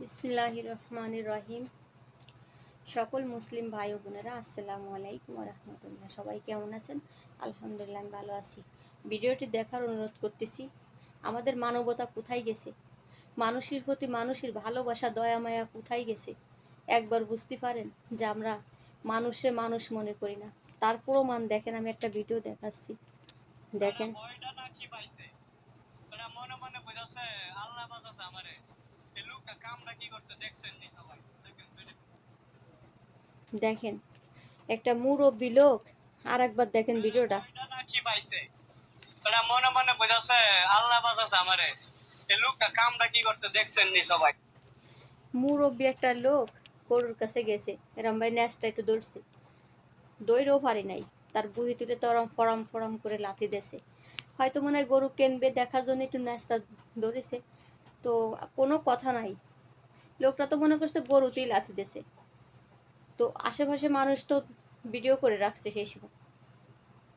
বিসমিল্লাহ রহমান রহিম। সকল মুসলিম ভাই ও বোনেরা, আসসালামু আলাইকুম রহমতুল্লাহ। সবাই কেমন আছেন? আলহামদুলিল্লাহ, আমি ভালো আছি। ভিডিওটি দেখার অনুরোধ করতেছি, আমাদের মানবতা কোথায় গেছে? মানুষের প্রতি মানুষের ভালোবাসা, দয়া, মায়া কোথায় গেছে? একবার বুঝতে পারেন যে আমরা মানুষে মানুষ মনে করি না। তার প্রমাণ দেখেন, আমি একটা ভিডিও দেখাচ্ছি। দেখেন। মনে মনে আল্লাহ আমারে। দেখেন একটা মুরব্বী লোক আর একবার দেখেন ভিডিওটা। কি পাইছে? ওরা মনে মনে বুঝাচ্ছে আল্লাহ আমারে। এই লোকটা কামটা কি করতে দেখছেন নি সবাই? মুরব্বী একটা লোক গরুর কাছে গেছে। এরম ভাই ন্যাসটা একটু দৌড়ছে দৌড়েও পারি নাই। তার বুড়ি তুলে তরম ফরম ফরম করে লাথি দেছে। হয়তো মনে হয় গরু কেনবে দেখার জন্য একটু ন্যাসটা দৌড়েছে তো কোনো কথা নাই। লোকটা তো মনে করছে গরুতেই লাথি দেছে তো আশেপাশে মানুষ তো ভিডিও করে রাখছে সেই সময়।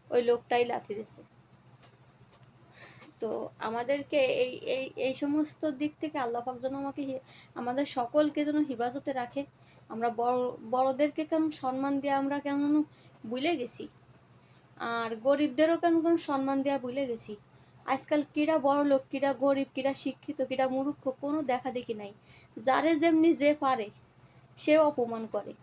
ওই লোকটাই লাথি দেছে তো আমাদেরকে এই এই এই সমস্ত দিক থেকে আল্লাহ পাক যেন আমাকে আমাদের সকলকে যেন হিফাজতে রাখে। আমরা বড়, বড়দেরকে কেমন সম্মান দিয়ে আমরা কেমন ভুলে গেছি? আর গরিবদেরও কেন কেমন সম্মান দেওয়া ভুলে গেছি? আজকাল কিরা বড় লোক, কিরা গরিব, কিরা শিক্ষিত, কিরা মূর্খ, কোনো দেখা দেখি নাই। যারে যেমনি যে পারে, সে অপমান করে।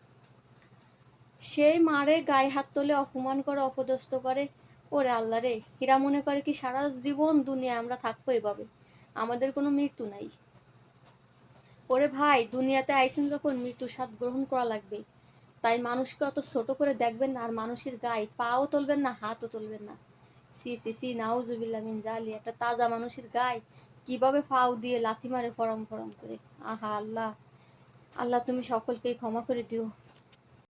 সেই মারে, গায়ে হাত তোলে, অপমান করে, অপদস্থ করে। ওরে আল্লাহ রে এরা মনে করে কি সারা জীবন দুনিয়া আমরা থাকব এভাবে? আমাদের কোনো মৃত্যু নাই। ওরে ভাই, দুনিয়াতে আইসেন যখন মৃত্যু স্বাদ গ্রহণ করা লাগবে তাই মানুষকে অত ছোট করে দেখবেন না, আর মানুষের গায়ে পাও তুলবেন না, হাতও তুলবেন না। সি সি সি, নাউজুবিল্লাহ মিন জালি, একটা তাজা মানুষের গায়ে কীভাবে ফাউ দিয়ে লাথি মারে ফরম ফরম করে। আহা, আল্লাহ। আল্লাহ, তুমি সকলকেই ক্ষমা করে দিও।